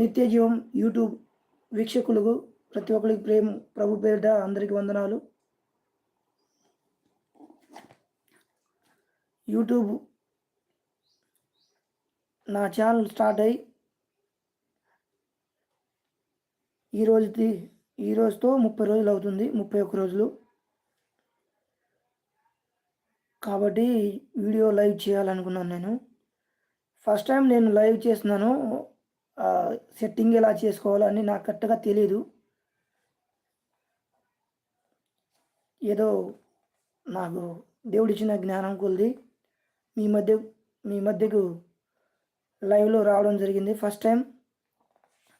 నిత్య జీవం యూట్యూబ్ వీక్షకులకు ప్రతి ఒక్కరికి ప్రేమ ప్రభు పేరిట అందరికీ వందనాలు. యూట్యూబ్ నా ఛానల్ స్టార్ట్ అయ్యి ఈ ఈరోజుతో ఈ రోజుతో ముప్పై రోజులు అవుతుంది ముప్పై ఒక్క రోజులు. కాబట్టి వీడియో లైవ్ చేయాలనుకున్నాను నేను. ఫస్ట్ టైం నేను లైవ్ చేస్తున్నాను. సెట్టింగ్ ఎలా చేసుకోవాలని నాకు కరెక్ట్గా తెలియదు ఏదో నాకు దేవుడిచ్చిన జ్ఞానం కొలిది. మీ మధ్య మీ మధ్యకు లైవ్లో రావడం జరిగింది. ఫస్ట్ టైం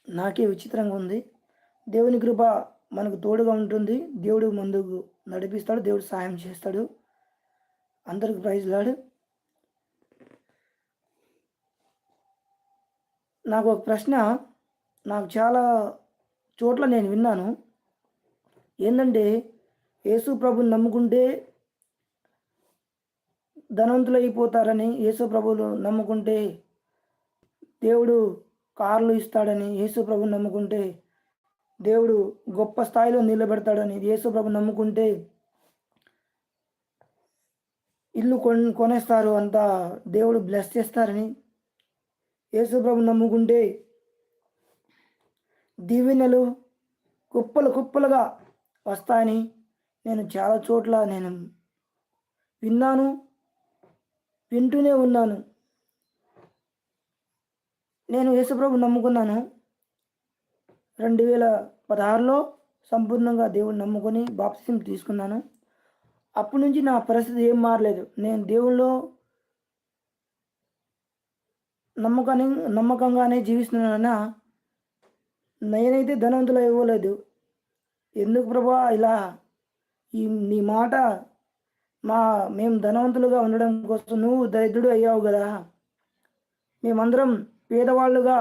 నాకే విచిత్రంగా ఉంది. దేవుని కృప మనకు తోడుగా ఉంటుంది. దేవుడు ముందుకు నడిపిస్తాడు. దేవుడు సాయం చేస్తాడు. అందరికి ప్రైజ్ లాడు. నాకు ఒక ప్రశ్న నాకు చాలా చోట్ల నేను విన్నాను. ఏంటంటే యేసు ప్రభుని నమ్ముకుంటే ధనవంతులు అయిపోతారని యేసు ప్రభులు నమ్ముకుంటే దేవుడు కార్లు ఇస్తాడని యేసు ప్రభుని నమ్ముకుంటే దేవుడు గొప్ప స్థాయిలో నిలబెడతాడని యేసు ప్రభు నమ్ముకుంటే ఇల్లు కొన్ కొనేస్తారు అంతా దేవుడు బ్లెస్ చేస్తారని యేసుప్రభు నమ్ముకుంటే దీవెనలు కుప్పలు కుప్పలుగా వస్తాయని నేను చాలా చోట్ల నేను విన్నాను వింటూనే ఉన్నాను. నేను యేసుప్రభు నమ్ముకున్నాను. రెండు వేల పదహారులో సంపూర్ణంగా దేవుడిని నమ్ముకొని బాప్తిసం తీసుకున్నాను. అప్పటి నుంచి నా పరిస్థితి ఏం మారలేదు. నేను దేవుళ్ళో నమ్మకాన్ని నమ్మకంగానే జీవిస్తున్నానన్నా నేనైతే ధనవంతులు ఇవ్వలేదు ఎందుకు ప్రభా? ఇలా ఈ నీ మాట మా మేము ధనవంతులుగా ఉండడం కోసం నువ్వు దరిద్రుడు అయ్యావు కదా. మేమందరం పేదవాళ్ళుగా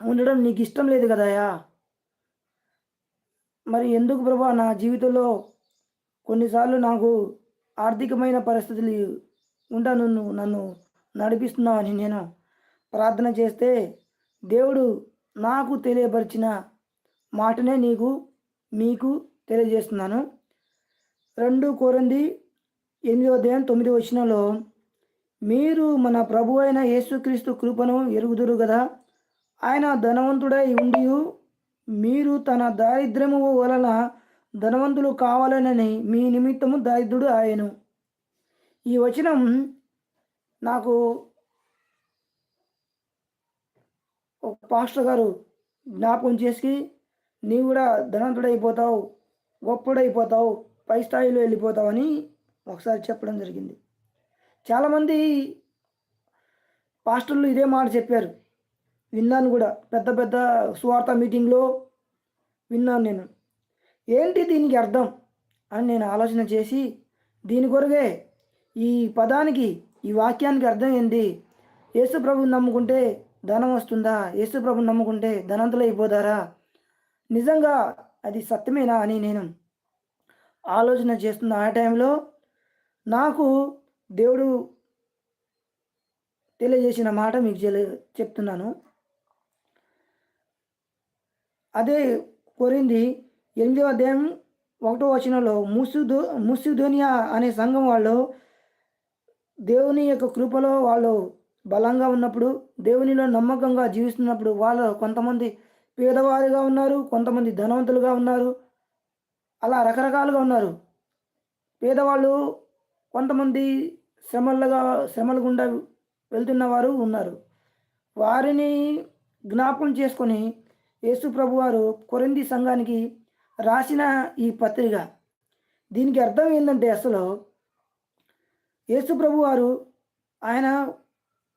ఉండడం నీకు ఇష్టం లేదు కదయా మరి ఎందుకు ప్రభా నా జీవితంలో కొన్నిసార్లు నాకు ఆర్థికమైన పరిస్థితులు ఉంటా నన్ను నన్ను నడిపిస్తున్నావని నేను ప్రార్థన చేస్తే దేవుడు నాకు తెలియపరిచిన మాటనే నీకు మీకు తెలియజేస్తున్నాను. రెండు కోరంది ఎనిమిదో అధ్యాయం తొమ్మిది వచ్చినలో మీరు మన ప్రభు అయిన యేసుక్రీస్తు కృపను ఎరుగుదురు కదా ఆయన ధనవంతుడై ఉండి మీరు తన దారిద్ర్యము వలన ధనవంతులు కావాలనని మీ నిమిత్తము దారిద్రుడు ఆయను. ఈ వచనం నాకు ఒక పాస్టర్ గారు జ్ఞాపకం చేసి నీవు కూడా ధనవంతుడైపోతావు గొప్పడైపోతావు పై స్థాయిలో వెళ్ళిపోతావని ఒకసారి చెప్పడం జరిగింది. చాలామంది పాస్టర్లు ఇదే మాట చెప్పారు. విన్నాను కూడా. పెద్ద పెద్ద స్వార్థ మీటింగ్లో విన్నాను నేను. ఏంటి దీనికి అర్థం? అని నేను ఆలోచన చేసి దీని కొరకే ఈ పదానికి ఈ వాక్యానికి అర్థం ఏంటి? యేసు ప్రభు నమ్ముకుంటే ధనం వస్తుందా? ఏసుప్రభుని నమ్ముకుంటే ధనంతులు అయిపోతారా నిజంగా అది సత్యమేనా అని నేను ఆలోచన చేస్తున్న ఆ టైంలో నాకు దేవుడు తెలియజేసిన మాట మీకు చెప్తున్నాను. అదే కోరింది ఎనిమిదవ అధ్యాయం ఒకటో వచనంలో ముసుదో ముసుధోనియా అనే సంఘం వాళ్ళు దేవుని యొక్క కృపలో వాళ్ళు బలంగా ఉన్నప్పుడు దేవునిలో నమ్మకంగా జీవిస్తున్నప్పుడు వాళ్ళు కొంతమంది పేదవారిగా ఉన్నారు కొంతమంది ధనవంతులుగా ఉన్నారు. అలా రకరకాలుగా ఉన్నారు. పేదవాళ్ళు కొంతమంది శ్రమలుగా శ్రమల గుండా వెళ్తున్న వారు ఉన్నారు. వారిని జ్ఞాపకం చేసుకొని యేసు ప్రభు వారు కొరింది సంఘానికి రాసిన ఈ పత్రిక. దీనికి అర్థం ఏంటంటే అసలు యేసు ప్రభు వారు ఆయన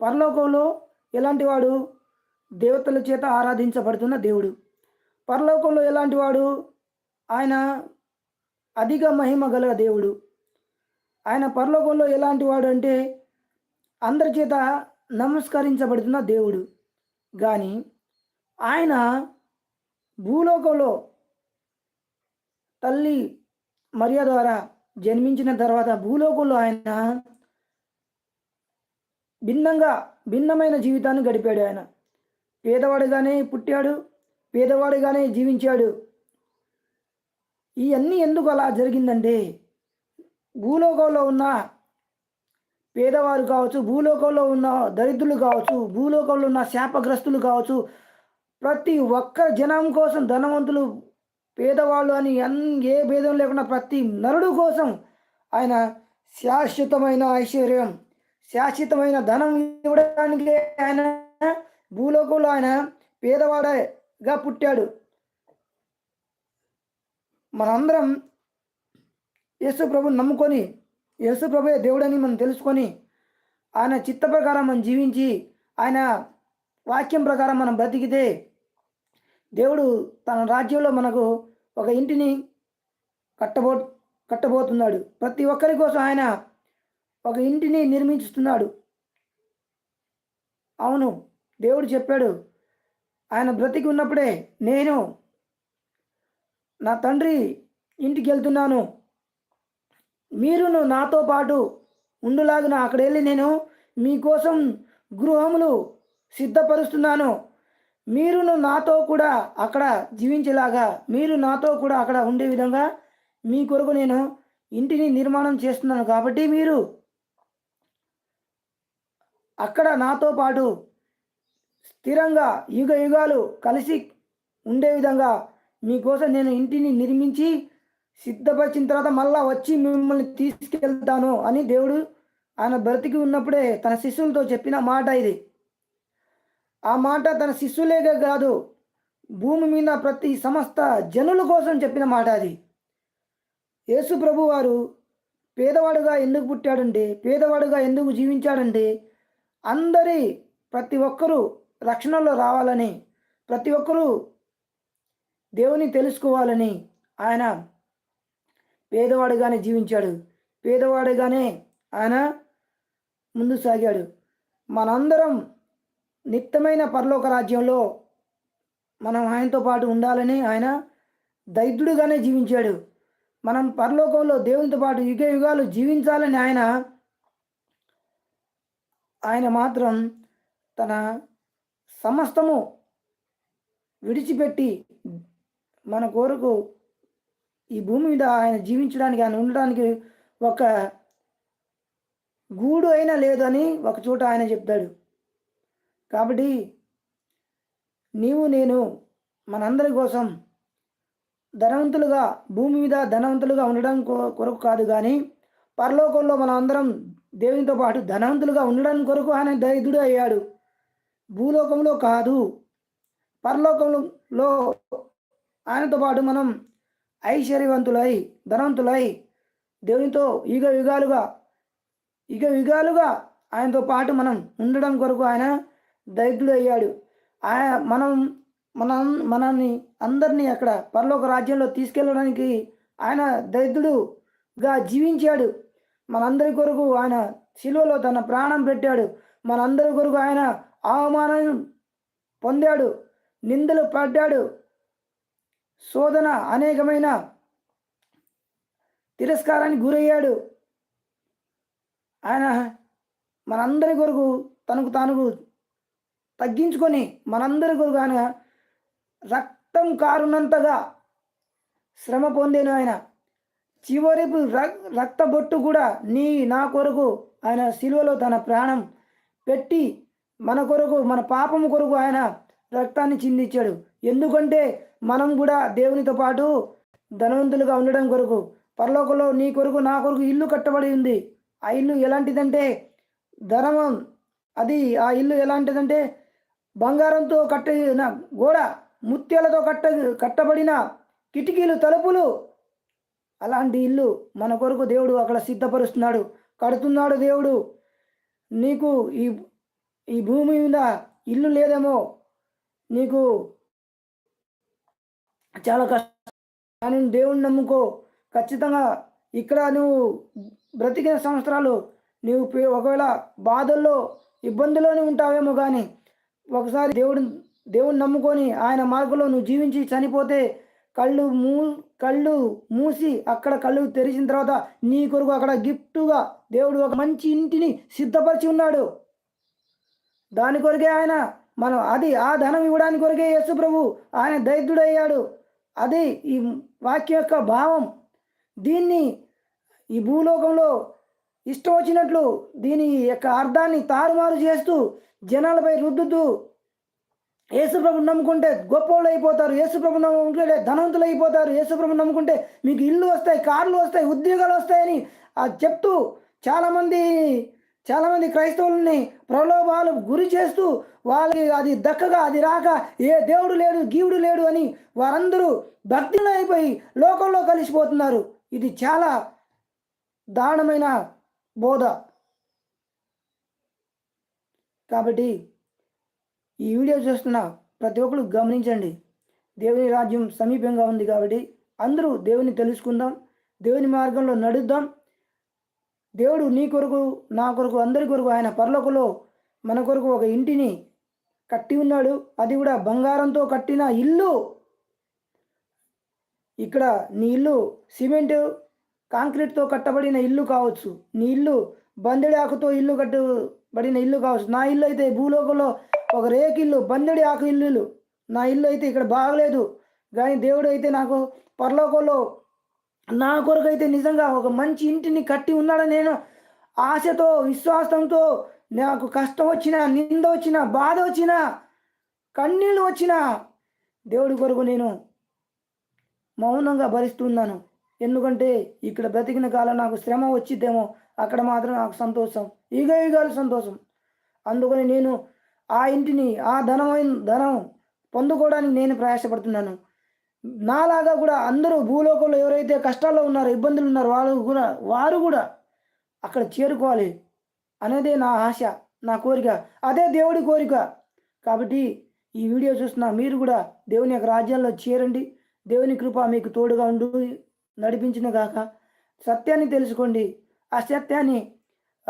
పరలోకంలో ఎలాంటి వాడు దేవతల చేత ఆరాధించబడుతున్న దేవుడు. పరలోకంలో ఎలాంటి వాడు ఆయన అధిక మహిమ గల దేవుడు. ఆయన పరలోకంలో ఎలాంటి వాడు అంటే అందరి చేత నమస్కరించబడుతున్న దేవుడు. కానీ ఆయన భూలోకంలో తల్లి మరియ ద్వారా జన్మించిన తర్వాత భూలోకంలో ఆయన భిన్నంగా భిన్నమైన జీవితాన్ని గడిపాడు ఆయన. పేదవాడిగానే పుట్టాడు పేదవాడిగానే జీవించాడు. ఇవన్నీ ఎందుకు అలా జరిగిందంటే భూలోకంలో ఉన్న పేదవారు కావచ్చు భూలోకంలో ఉన్న దరిద్రులు కావచ్చు భూలోకంలో ఉన్న శాపగ్రస్తులు కావచ్చు ప్రతి ఒక్క జనం కోసం ధనవంతులు పేదవాళ్ళు అని అన్ ఏ భేదం లేకుండా ప్రతి నరుడు కోసం ఆయన శాశ్వతమైన ఐశ్వర్యం. శాశ్వతమైన ధనం ఇవ్వడానికి ఆయన భూలోకంలో ఆయన పేదవాడగా పుట్టాడు. మనందరం యేసు ప్రభుని నమ్ముకొని యేసు ప్రభుయే దేవుడని మనం తెలుసుకొని ఆయన చిత్త ప్రకారం మనం జీవించి ఆయన వాక్యం ప్రకారం మనం బ్రతికితే దేవుడు తన రాజ్యంలో మనకు ఒక ఇంటిని కట్టబో కట్టబోతున్నాడు. ప్రతి ఒక్కరి కోసం ఆయన ఒక ఇంటిని నిర్మించుతున్నాడు. అవును దేవుడు చెప్పాడు ఆయన బ్రతికి ఉన్నప్పుడే నేను నా తండ్రి ఇంటికి వెళ్తున్నాను. మీరును నాతో పాటు ఉండులాగున అక్కడ వెళ్ళి నేను మీకోసం గృహములు సిద్ధపరుస్తున్నాను. మీరును నాతో కూడా అక్కడ జీవించేలాగా మీరు నాతో కూడా అక్కడ ఉండే విధంగా మీ కొరకు నేను ఇంటిని నిర్మాణం చేస్తున్నాను. కాబట్టి మీరు అక్కడ నాతో పాటు స్థిరంగా యుగ యుగాలు కలిసి ఉండే విధంగా మీకోసం నేను ఇంటిని నిర్మించి సిద్ధపరిచిన తర్వాత మళ్ళా వచ్చి మిమ్మల్ని తీసుకెళ్తాను అని దేవుడు ఆయన బ్రతికి ఉన్నప్పుడే తన శిష్యులతో చెప్పిన మాట ఇది. ఆ మాట తన శిష్యులేగా కాదు భూమి మీద ప్రతి సమస్త జనుల కోసం చెప్పిన మాట అది. యేసు ప్రభు వారు పేదవాడుగా ఎందుకు పుట్టాడంటే పేదవాడుగా ఎందుకు జీవించాడంటే అందరి ప్రతి ఒక్కరూ రక్షణలో రావాలని ప్రతి ఒక్కరూ దేవుని తెలుసుకోవాలని ఆయన పేదవాడుగానే జీవించాడు. పేదవాడుగానే ఆయన ముందు సాగాడు. మనందరం నిత్యమైన పరలోక రాజ్యంలో మనం ఆయనతో పాటు ఉండాలని ఆయన దైద్యుడుగానే జీవించాడు. మనం పరలోకంలో దేవునితో పాటు యుగ యుగాలు జీవించాలని ఆయన ఆయన మాత్రం తన సమస్తము విడిచిపెట్టి మన కోరకు ఈ భూమి మీద ఆయన జీవించడానికి ఆయన ఉండడానికి ఒక గూడు అయినా లేదని ఒక చోట ఆయన చెప్తాడు. కాబట్టి నీవు నేను మనందరి కోసం ధనవంతులుగా భూమి మీద ధనవంతులుగా ఉండడం కొరకు కాదు కానీ పరలోకంలో మనం అందరం దేవునితో పాటు ధనవంతులుగా ఉండడం కొరకు ఆయన దరిద్రుడు అయ్యాడు. భూలోకంలో కాదు పరలోకంలో ఆయనతో పాటు మనం ఐశ్వర్యవంతులై ధనవంతులై దేవునితో యుగ యుగాలుగా యుగ యుగాలుగా ఆయనతో పాటు మనం ఉండడం కొరకు ఆయన దరిద్రుడు అయ్యాడు. ఆయన మనం మన మనల్ని అందరినీ అక్కడ పరలోక రాజ్యంలో తీసుకెళ్ళడానికి ఆయన దరిద్రుడుగా జీవించాడు. మనందరి కొరకు ఆయన శిలువలో తన ప్రాణం పెట్టాడు. మనందరి కొరకు ఆయన అవమానం పొందాడు. నిందలు పడ్డాడు. శోధన అనేకమైన తిరస్కారానికి గురయ్యాడు. ఆయన మనందరి కొరకు తనకు తాను తగ్గించుకొని మనందరి కొరకు ఆయన రక్తం కారునంతగా శ్రమ పొందాను ఆయన. చివరి రక్ రక్త బొట్టు కూడా నీ నా కొరకు ఆయన సిలువలో తన ప్రాణం పెట్టి మన కొరకు మన పాపం కొరకు ఆయన రక్తాన్ని చిందించాడు. ఎందుకంటే మనం కూడా దేవునితో పాటు ధనవంతులుగా ఉండడం కొరకు పరలోకంలో నీ కొరకు నా కొరకు ఇల్లు కట్టబడి ఉంది. ఆ ఇల్లు ఎలాంటిదంటే ధనవం అది ఆ ఇల్లు ఎలాంటిదంటే బంగారంతో కట్టిన గోడ ముత్యాలతో కట్ట కట్టబడిన కిటికీలు తలుపులు అలాంటి ఇల్లు మన కొరకు దేవుడు అక్కడ సిద్ధపరుస్తున్నాడు. కడుతున్నాడు దేవుడు. నీకు ఈ ఈ భూమి మీద ఇల్లు లేదేమో. నీకు చాలా కష్టం. కానీ దేవుణ్ణి నమ్ముకో. ఖచ్చితంగా ఇక్కడ నువ్వు బ్రతికిన సంవత్సరాలు నీవు ఒకవేళ బాధల్లో ఇబ్బందిలోనే ఉంటావేమో కానీ ఒకసారి దేవుడు దేవుని నమ్ముకొని ఆయన మార్గంలో నువ్వు జీవించి చనిపోతే కళ్ళు మూ కళ్ళు మూసి అక్కడ కళ్ళు తెరిచిన తర్వాత నీ కొరకు అక్కడ గిఫ్ట్గా దేవుడు ఒక మంచి ఇంటిని సిద్ధపరిచి ఉన్నాడు. దాని కొరకే ఆయన మనం అది ఆ ధనం ఇవ్వడానికి కొరకే యేసు ప్రభు ఆయన దైత్యుడయ్యాడు అది ఈ వాక్యం యొక్క భావం. దీన్ని ఈ భూలోకంలో ఇష్టం వచ్చినట్లు దీని యొక్క అర్థాన్ని తారుమారు చేస్తూ జనాలపై రుద్దుతూ యేసుప్రభు నమ్ముకుంటే గొప్పవాళ్ళు అయిపోతారు యేసుప్రభు నమ్ముకుంటే ధనవంతులు అయిపోతారు యేసుప్రభు నమ్ముకుంటే మీకు ఇల్లు వస్తాయి కార్లు వస్తాయి ఉద్యోగాలు వస్తాయని అది చెప్తూ చాలామంది చాలామంది క్రైస్తవుల్ని ప్రలోభాలు గురి చేస్తూ వాళ్ళకి అది దక్కగా అది రాక ఏ దేవుడు లేడు గీవుడు లేడు అని వారందరూ భక్తులు అయిపోయి లోకంలో కలిసిపోతున్నారు. ఇది చాలా దారుణమైన బోధ. కాబట్టి ఈ వీడియో చూస్తున్న ప్రతి ఒక్కరు గమనించండి. దేవుని రాజ్యం సమీపంగా ఉంది కాబట్టి అందరూ దేవుని తెలుసుకుందాం దేవుని మార్గంలో నడుద్దాం. దేవుడు నీ కొరకు నా కొరకు అందరి కొరకు ఆయన పర్లోకలో మన కొరకు ఒక ఇంటిని కట్టి ఉన్నాడు. అది కూడా బంగారంతో కట్టిన ఇల్లు. ఇక్కడ నీ ఇల్లు సిమెంట్ కాంక్రీట్తో కట్టబడిన ఇల్లు కావచ్చు. నీ ఇల్లు బందెడి ఇల్లు కట్టబడిన ఇల్లు కావచ్చు. నా ఇల్లు అయితే భూలోకంలో ఒక రేకిల్లు బందెడి ఆకు ఇల్లులు. నా ఇల్లు అయితే ఇక్కడ బాగలేదు. కానీ దేవుడు అయితే నాకు పరలోకంలో నా కొరకు అయితే నిజంగా ఒక మంచి ఇంటిని కట్టి ఉన్నాడని నేను ఆశతో విశ్వాసంతో నాకు కష్టం వచ్చినా నింద వచ్చినా బాధ వచ్చినా కన్నీళ్ళు వచ్చినా దేవుడి కొరకు నేను మౌనంగా భరిస్తున్నాను. ఎందుకంటే ఇక్కడ బ్రతికిన కాలం నాకు శ్రమ వచ్చిద్దేమో అక్కడ మాత్రం నాకు సంతోషం ఈగ ఈగాలు సంతోషం. అందుకని నేను ఆ ఇంటిని ఆ ధనమైన ధనం పొందుకోవడానికి నేను ప్రయాసపడుతున్నాను. నాలాగా కూడా అందరూ భూలోకంలో ఎవరైతే కష్టాల్లో ఉన్నారో ఇబ్బందులు ఉన్నారో వాళ్ళు కూడా వారు కూడా అక్కడ చేరుకోవాలి అనేదే నా ఆశ నా కోరిక. అదే దేవుడి కోరిక. కాబట్టి ఈ వీడియో చూస్తున్న మీరు కూడా దేవుని యొక్క రాజ్యాల్లో చేరండి. దేవుని కృప మీకు తోడుగా ఉండు నడిపించిన గాక. సత్యాన్ని తెలుసుకోండి. ఆ సత్యాన్ని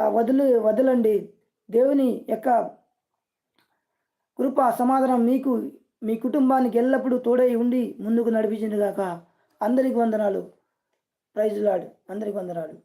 వదిలి వదలండి. దేవుని యొక్క కృప సమాధానం మీకు మీ కుటుంబానికి ఎల్లప్పుడూ తోడై ఉండి ముందుకు నడిపించిందిగాక అందరికి వందనాలు. ప్రైజ్లాడు అందరికి వందనాలు.